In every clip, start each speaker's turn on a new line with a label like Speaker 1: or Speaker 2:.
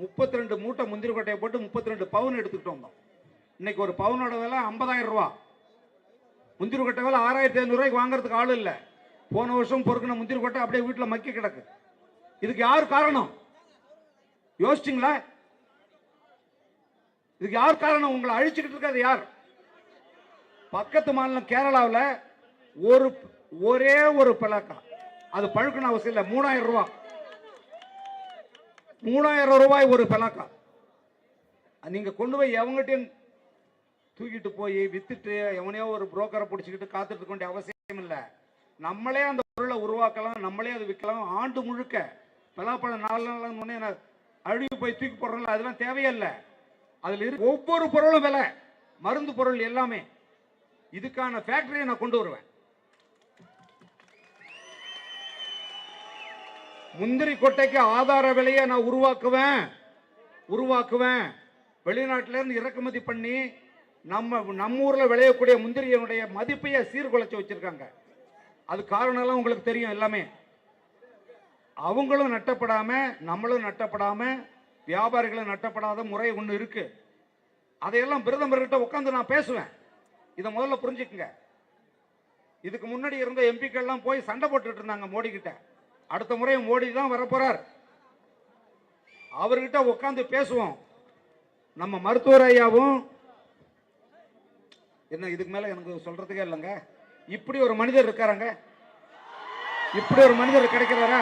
Speaker 1: முப்பத்தி ரெண்டு மூட்டை முந்திரி கொட்டையை போட்டு முப்பத்தி ரெண்டு பவுன் எடுத்துக்கிட்டு வந்தோம். இன்னைக்கு ஒரு பவுனோட விலை ஐம்பதாயிரம் ரூபா. முந்திரி கொட்டை விலை ஆறாயிரத்தி ஐநூறுரூவாய்க்கு வாங்குறதுக்கு ஆள் இல்லை. போன வருஷம் பொறுக்கின முந்திரி கொட்டை அப்படியே வீட்டில் மக்கி கிடக்கு. இதுக்கு யார் காரணம்? யோசிச்சிங்களா? இதுக்கு யார் காரணம்? உங்களை அழிச்சுக்கிட்டு இருக்காது யார்? பக்கத்து மாநிலம் கேரளாவில் ஒரு ஒரே ஒரு பழக்கம் அது பழுக்கணும் அவசியம் இல்லை மூணாயிரம் ரூபா. மூணாயிரம் ரூபாய் ஒரு பழக்கம் நீங்கள் கொண்டு போய் எவங்கிட்டையும் தூக்கிட்டு போய் வித்துட்டு எவனையோ ஒரு புரோக்கரை பிடிச்சிக்கிட்டு காத்துட்டு இருக்க வேண்டிய அவசியம் இல்லை. நம்மளே அந்த பொருளை உருவாக்கலாம் நம்மளே அதை விற்கலாம். ஆண்டு முழுக்க பலாப்பழம் நாலு நாள் முன்னே நான் அழுகி போய் தூக்கி போடுறோம்ல அதெல்லாம் தேவையில்லை. அதில் இரு ஒவ்வொரு பொருளும் விலை மருந்து பொருள் எல்லாமே. இதுக்கான ஃபேக்டரியை நான் கொண்டு வருவேன். முந்திரி கொட்டைக்கு ஆதார விலையை நான் உருவாக்குவேன். உருவாக்குவேன். வெளிநாட்டில இருந்து இறக்குமதி பண்ணி நம்ம நம்ம ஊர்ல விளையக்கூடிய முந்திரியனுடைய மதிப்பையை சீர்குலைச்சு வச்சிருக்காங்க. அது காரணம்லாம் உங்களுக்கு தெரியும் எல்லாமே. அவங்களும் நட்டப்படாம நம்மளும் நட்டப்படாம வியாபாரிகளும் நட்டப்படாத முறை ஒன்று இருக்கு. அதையெல்லாம் பிரதமர்கிட்ட உட்காந்து நான் பேசுவேன். இதை முதல்ல புரிஞ்சுக்குங்க. இதுக்கு முன்னாடி இருந்த எம்பிக்கள்லாம் போய் சண்டை போட்டுட்டு இருந்தாங்க மோடி கிட்ட அடுத்த முறை மோடி தான் வரப்போறார். அவர்கிட்ட உட்காந்து பேசுவோம். நம்ம மருத்துவர் ஐயாவும் என்ன இதுக்கு மேல எனக்கு சொல்றதுக்கே இல்லைங்க. இப்படி ஒரு மனிதர் இருக்காருங்க? இப்படி ஒரு மனிதர் கிடைக்கிறாரா?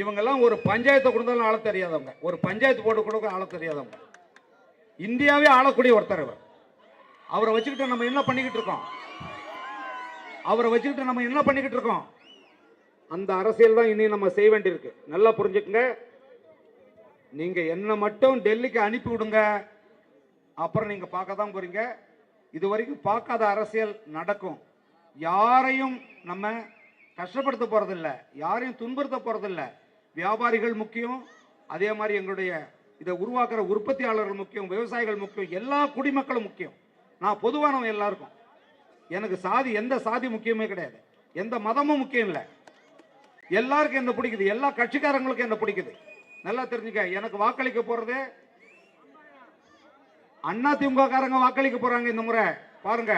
Speaker 1: இவங்கெல்லாம் ஒரு பஞ்சாயத்தை கொடுத்தாலும் ஆள தெரியாதவங்க. ஒரு பஞ்சாயத்து போட்டு கொடுக்க ஆள தெரியாதவங்க. இந்தியாவே ஆளக்கூடிய ஒருத்தர் அவர் அவரை வச்சுக்கிட்டு நம்ம என்ன பண்ணிக்கிட்டு இருக்கோம்? அவரை வச்சுக்கிட்டு நம்ம என்ன பண்ணிக்கிட்டு இருக்கோம்? அந்த அரசியல் தான் இனி நம்ம செய்ய வேண்டியிருக்கு. நல்லா புரிஞ்சுக்குங்க. நீங்க என்ன மட்டும் டெல்லிக்கு அனுப்பி விடுங்க. அப்புறம் நீங்க பார்க்க தான் போறீங்க. இது வரைக்கும் பார்க்காத அரசியல் நடக்கும். யாரையும் நம்ம கஷ்டப்படுத்த போறதில்ல. யாரையும் துன்புறுத்த போறதில்ல. வியாபாரிகள் முக்கியம். அதே மாதிரி எங்களுடைய இதை உருவாக்குற உற்பத்தியாளர்கள் முக்கியம் விவசாயிகள் முக்கியம் எல்லா குடிமக்களும் முக்கியம். நான் பொதுவானவன் எல்லாருக்கும். எனக்கு சாதி எந்த சாதி முக்கியமே கிடையாது. எந்த மதமும் முக்கியம் இல்லை. எல்லாருக்கும் என்ன பிடிக்குது? எல்லா கட்சிக்காரங்களுக்கும் என்ன பிடிக்குது? நல்லா தெரிஞ்சுக்க. எனக்கு வாக்களிக்க போறது அண்ணா திமுக காரங்க வாக்களிக்க போறாங்க இந்த முறை. பாருங்க.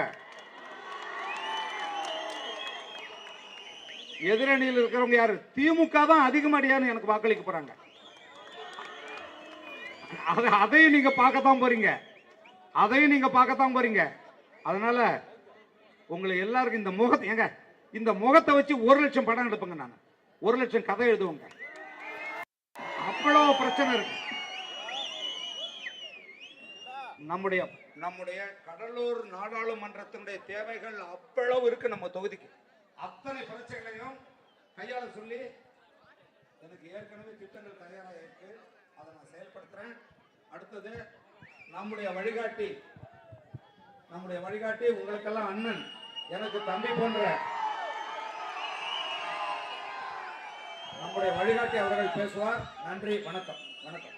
Speaker 1: எதிரணியில் இருக்கிறவங்க யாரு? திமுக தான் அதிகமடியான்னு எனக்கு வாக்களிக்க போறாங்க. அதையும் நீங்க பார்க்கத்தான் போறீங்க. அதையும் நீங்க பார்க்கத்தான் போறீங்க. அதனால உங்களை எல்லாருக்கும் இந்த முகத்தை ஏங்க இந்த முகத்தை வச்சு ஒரு லட்சம் படம் எடுப்பேங்க நான். ஒரு லட்சம் கதை எழுதுவோங்க. அவ்வளோ பிரச்சனை இருக்கு. நம்முடைய நம்முடைய கடலூர் நாடாளுமன்றத்தினுடைய தேவைகள் அவ்வளவு இருக்கு நம்ம தொகுதிக்கு. அத்தனை பிரச்சனைகளையும் கையாள சொல்லி எனக்கு ஏற்கனவே திட்டங்கள் தயாராக இருக்கு. அதை நான் செயல்படுத்துறேன். அடுத்தது நம்முடைய வழிகாட்டி நம்முடைய வழிகாட்டி உங்களுக்கெல்லாம் அண்ணன். எனக்கு தம்பி போன்ற நம்முடைய வழிகாட்டி அவர்கள் பேசுவார். நன்றி வணக்கம் வணக்கம்.